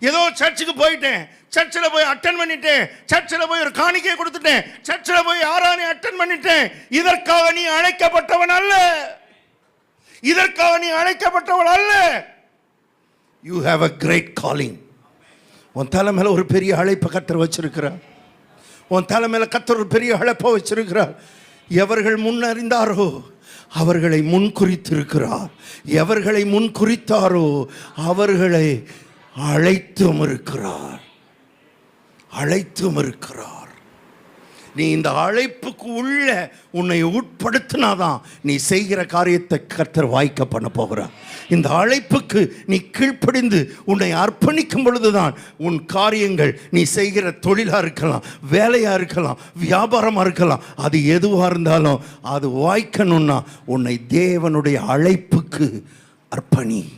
ஏதோ சர்ச்சுக்கு போயிட்டேன். சர்ச்சில் போய் அட்டன் பண்ணிட்டேன். சர்ச்சில் போய் ஒரு காணிக்கை கொடுத்துட்டேன். சர்ச்சில் போய் ஆறாணி அட்டன் பண்ணிட்டேன். இதற்காக நீ அழைக்கப்பட்டவன் அல்ல. இதற்காக நீ அழைக்கப்பட்டவன் அல்ல. You have a great calling உன் தலை மேலே ஒரு பெரிய அழைப்பை கத்தர் வச்சிருக்கிறார். உன் தலை மேலே கத்தர் ஒரு பெரிய அழைப்பை வச்சிருக்கிறார். எவர்கள் முன் அறிந்தாரோ அவர்களை முன்குறித்திருக்கிறார். எவர்களை முன்குறித்தாரோ அவர்களை அழைத்தும் இருக்கிறார். அழைத்தும் இருக்கிறார். நீ இந்த அழைப்புக்கு உள்ள உன்னை உட்படுத்தினாதான் நீ செய்கிற காரியத்தை கர்த்தர் வாய்க்க பண்ண போகிறார். இந்த அழைப்புக்கு நீ கீழ்ப்படிந்து உன்னை அர்ப்பணிக்கும் பொழுதுதான் உன் காரியங்கள் நீ செய்கிற தொழிலாக இருக்கலாம் வேலையாக இருக்கலாம் வியாபாரமாக இருக்கலாம் அது எதுவாக இருந்தாலும் அது வாய்க்கணும்னா உன்னை தேவனுடைய அழைப்புக்கு அர்ப்பணி.